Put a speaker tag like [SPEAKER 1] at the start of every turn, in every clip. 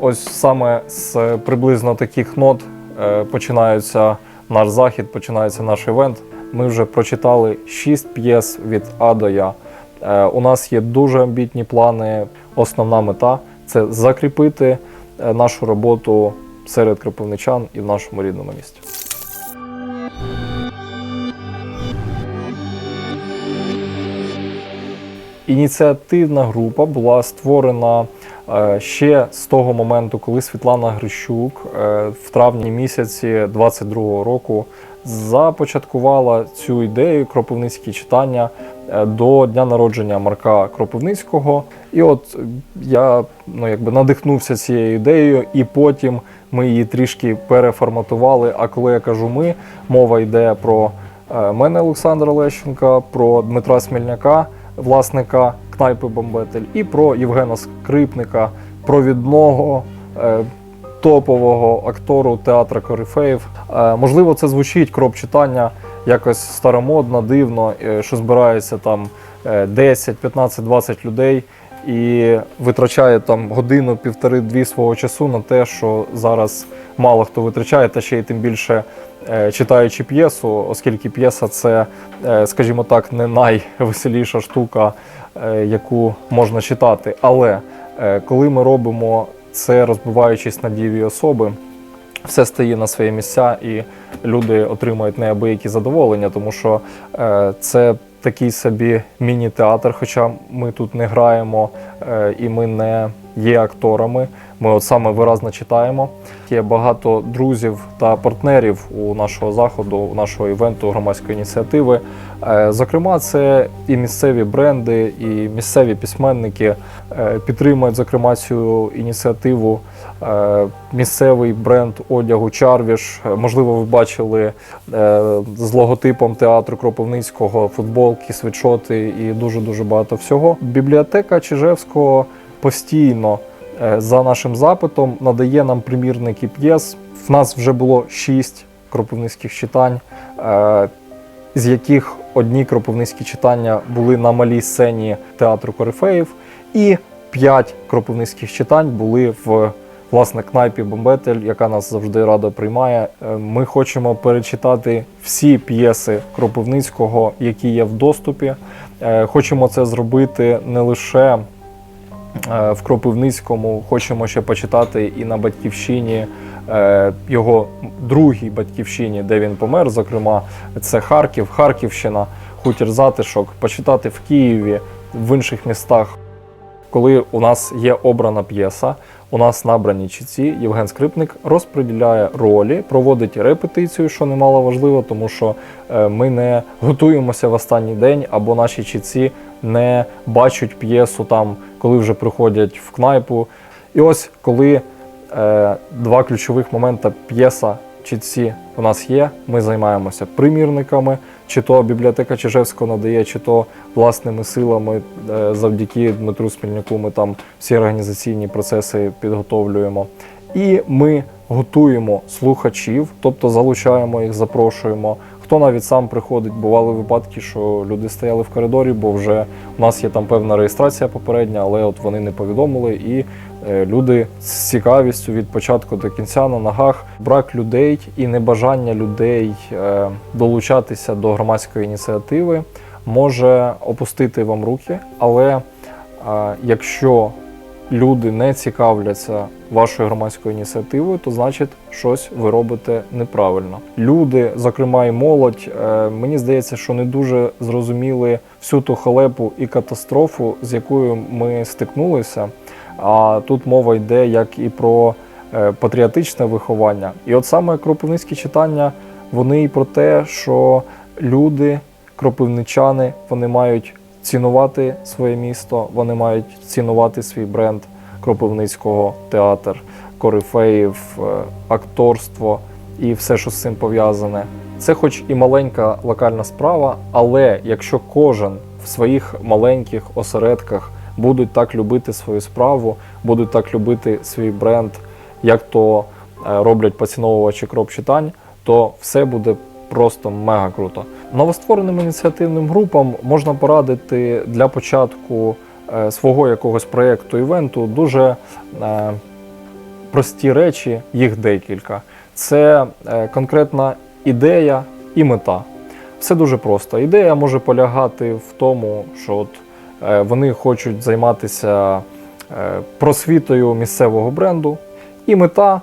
[SPEAKER 1] Ось саме з приблизно таких нот е, починається наш захід, починається наш івент. Ми вже прочитали 6 п'єс від А до Я. Е, У нас є дуже амбітні плани. Основна мета це закріпити е, нашу роботу серед кропивничан і в нашому рідному місті. Ініціативна група була створена е, ще з того моменту, коли Світлана Грищук е, в травні місяці 22-го року започаткувала цю ідею кропивницькі читання е, до дня народження Марка Кропивницького. І от я ну, якби надихнувся цією ідеєю, і потім ми її трішки переформатували. А коли я кажу ми, мова йде про мене Олександра Лещенка, про Дмитра Смільняка, власника кнайпи Бомбетель, і про Євгена Скрипника, провідного е, топового актору театра Корифеїв. Е, можливо, це звучить кроп читання якось старомодно, дивно, е, що збирається там е, 10, 15, 20 людей. І витрачає там годину, півтори-дві свого часу на те, що зараз мало хто витрачає, та ще й тим більше е, читаючи п'єсу, оскільки п'єса це, е, скажімо так, не найвеселіша штука, е, яку можна читати. Але коли ми робимо це, розбиваючись на діві особи, все стає на свої місця, і люди отримують неабиякі задоволення, тому що це такий собі міні-театр, хоча ми тут не граємо е, і ми не є акторами. Ми от саме виразно читаємо. Є багато друзів та партнерів у нашого заходу, у нашого івенту громадської ініціативи. Е, Зокрема, це і місцеві бренди, і місцеві письменники е, підтримують зокрема цю ініціативу. Е, Місцевий бренд одягу Чарвіш. Можливо, ви бачили з логотипом театру Кропивницького футболки, світшоти і дуже дуже багато всього. Бібліотека Чижевського постійно е, за нашим запитом надає нам примірники п'єс. В нас вже було шість кропивницьких читань, е, з яких одні кропивницькі читання були на малій сцені театру Корифеїв, і п'ять кропивницьких читань були в власне кнайпі Бомбетель, яка нас завжди радо приймає. Е, Ми хочемо перечитати всі п'єси Кропивницького, які є в доступі. Хочемо це зробити не лише в Кропивницькому, хочемо ще почитати і на батьківщині е, його другій батьківщині, де він помер. Зокрема, це Харків, Харківщина, хутір затишок, почитати в Києві, в інших містах. Коли у нас є обрана п'єса, у нас набрані чітці, Євген Скрипник розподіляє ролі, проводить репетицію, що немало важливо, тому що е, ми не готуємося в останній день, або наші чітці не бачать п'єсу там, коли вже приходять в кнайпу. І ось коли е, два ключових моменти п'єса чітці у нас є, ми займаємося примірниками, чи то бібліотека Чижевського надає, чи то власними силами е, завдяки Дмитру Смільняку ми там всі організаційні процеси підготовлюємо. І ми готуємо слухачів, тобто залучаємо їх, запрошуємо. Хто навіть сам приходить, бували випадки, що люди стояли в коридорі, бо вже у нас є там певна реєстрація попередня, але от вони не повідомили, і е, люди з цікавістю від початку до кінця на ногах. Брак людей і небажання людей е, долучатися до громадської ініціативи може опустити вам руки, але е, якщо люди не цікавляться вашою громадською ініціативою, то значить щось ви робите неправильно. Люди, зокрема і молодь, е, мені здається, що не дуже зрозуміли всю ту халепу і катастрофу, з якою ми стикнулися. А тут мова йде як і про е, патріотичне виховання. І от саме кропивницькі читання, вони і про те, що люди, кропивничани, вони мають цінувати своє місто, вони мають цінувати свій бренд Кропивницького театр, корифеїв, е, акторство і все, що з цим пов'язане. Це, хоч і маленька локальна справа, але якщо кожен в своїх маленьких осередках будуть так любити свою справу, будуть так любити свій бренд, як то е, роблять поціновувачі кроп читань, то все буде просто мега круто. Новоствореним ініціативним групам можна порадити для початку е, свого якогось проєкту івенту дуже е, прості речі, їх декілька. Це е, конкретна ідея і мета. Все дуже просто. Ідея може полягати в тому, що от, вони хочуть займатися просвітою місцевого бренду, і мета,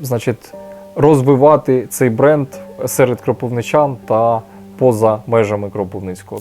[SPEAKER 1] значить, розвивати цей бренд серед кропивничан та поза межами Кропивницького.